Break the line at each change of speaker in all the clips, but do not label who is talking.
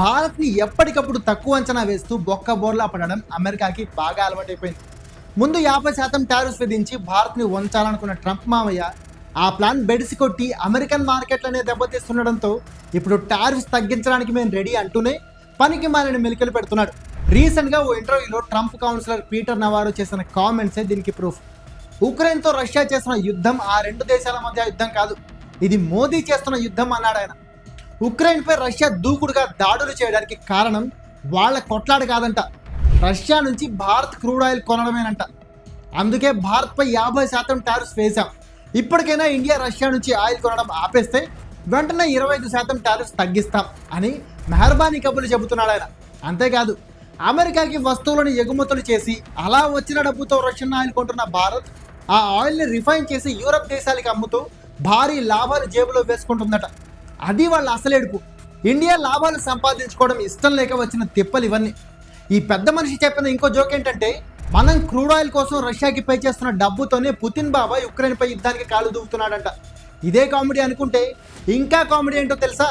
భారత్ని ఎప్పటికప్పుడు తక్కువ అంచనా వేస్తూ బొక్క బోర్లా పడడం అమెరికాకి బాగా అలవాటైపోయింది. ముందు యాభై శాతం టారిఫ్ విధించి భారత్ని వంచాలనుకున్న ట్రంప్ మామయ్య ఆ ప్లాన్ బెడిసి కొట్టి అమెరికన్ మార్కెట్లనే దెబ్బతీస్తుండడంతో ఇప్పుడు టారిఫ్స్ తగ్గించడానికి మేము రెడీ అంటూనే పనికి మాలిన మెలికలు పెడుతున్నాడు. రీసెంట్గా ఓ ఇంటర్వ్యూలో ట్రంప్ కౌన్సిలర్ పీటర్ నవారో చేసిన కామెంట్సే దీనికి ప్రూఫ్. ఉక్రెయిన్తో రష్యా చేస్తున్న యుద్ధం ఆ రెండు దేశాల మధ్య యుద్ధం కాదు. ఇది మోదీ చేస్తున్న యుద్ధం అన్నాడు ఆయన ఉక్రెయిన్పై రష్యా దూకుడుగా దాడులు చేయడానికి కారణం వాళ్ళ కొట్లాడ కాదంట. రష్యా నుంచి భారత్ క్రూడ్ ఆయిల్ కొనడమేనంట. అందుకే భారత్పై యాభై శాతం టారిఫ్స్ వేశాం. ఇప్పటికైనా ఇండియా రష్యా నుంచి ఆయిల్ కొనడం ఆపేస్తే వెంటనే ఇరవై ఐదు శాతం టారిఫ్స్ తగ్గిస్తాం అని మెహర్బానీ కబుర్లు చెబుతున్నాడు ఆయన. అంతేకాదు అమెరికాకి వస్తువులను ఎగుమతులు చేసి అలా వచ్చిన డబ్బుతో రష్యన్ ఆయిల్ కొంటున్న భారత్ ఆ ఆయిల్ని రిఫైన్ చేసి యూరప్ దేశాలకి అమ్ముతూ భారీ లాభాలు జేబులో వేసుకుంటుందట. అది వాళ్ళ అసలేడుపు ఇండియా లాభాలు సంపాదించుకోవడం ఇష్టం లేక వచ్చిన తిప్పలు ఇవన్నీ. ఈ పెద్ద మనిషి చెప్పిన ఇంకో జోక్ ఏంటంటే మనం క్రూడ్ ఆయిల్ కోసం రష్యాకి పే చేస్తున్న డబ్బుతోనే పుతిన్ బాబా యుక్రెయిన్పై యుద్ధానికి కాలు దూపుతున్నాడంట ఇదే కామెడీ అనుకుంటే ఇంకా కామెడీ ఏంటో తెలుసా?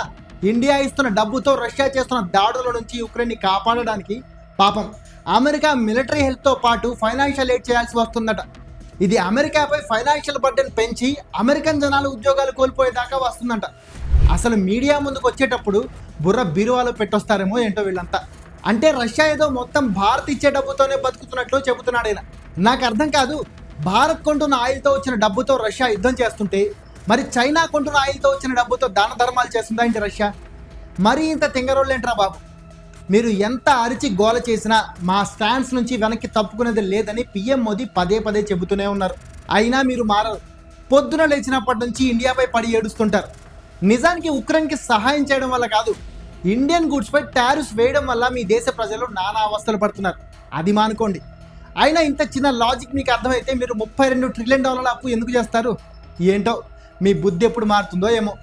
ఇండియా ఇస్తున్న డబ్బుతో రష్యా చేస్తున్న దాడుల నుంచి యుక్రెయిన్ని కాపాడడానికి పాపం. అమెరికా మిలిటరీ హెల్త్తో పాటు ఫైనాన్షియల్ ఎయిడ్ చేయాల్సి వస్తుందట. ఇది అమెరికాపై ఫైనాన్షియల్ బర్డెన్ పెంచి అమెరికన్ జనాలు ఉద్యోగాలు కోల్పోయేదాకా వస్తుందంట. అసలు మీడియా ముందుకు వచ్చేటప్పుడు బుర్ర బీరువాలో పెట్టొస్తారేమో ఏంటో వీళ్ళంతా. అంటే రష్యా ఏదో మొత్తం భారత్ ఇచ్చే డబ్బుతోనే బతుకుతున్నట్లు చెబుతున్నాడు ఆయన నాకు అర్థం కాదు భారత్ కొంటున్న ఆయిల్తో వచ్చిన డబ్బుతో రష్యా యుద్ధం చేస్తుంటే మరి చైనా కొంటున్న ఆయిల్తో వచ్చిన డబ్బుతో దాన ధర్మాలు చేస్తుందా ఏంటి రష్యా? మరీ ఇంత తింగరోళ్ళేంట్రా బాబు? మీరు ఎంత అరిచి గోల చేసినా మా స్టాండ్స్ నుంచి వెనక్కి తప్పుకునేది లేదని పిఎం మోదీ పదే పదే చెబుతూనే ఉన్నారు. అయినా మీరు మారరు. పొద్దున లేచినప్పటి నుంచి ఇండియాపై పడి ఏడుస్తుంటారు. నిజానికి ఉక్రెయిన్కి సహాయం చేయడం వల్ల కాదు. ఇండియన్ గుడ్స్పై టారిఫ్స్ వేయడం వల్ల మీ దేశ ప్రజలు నానా అవస్థలు పడుతున్నారు. అది మానుకోండి. అయినా ఇంత చిన్న లాజిక్ మీకు అర్థమైతే మీరు ముప్పై రెండు ట్రిలియన్ డాలర్ల అప్పు ఎందుకు చేస్తారు? ఏంటో? మీ బుద్ధి ఎప్పుడు మారుతుందో ఏమో.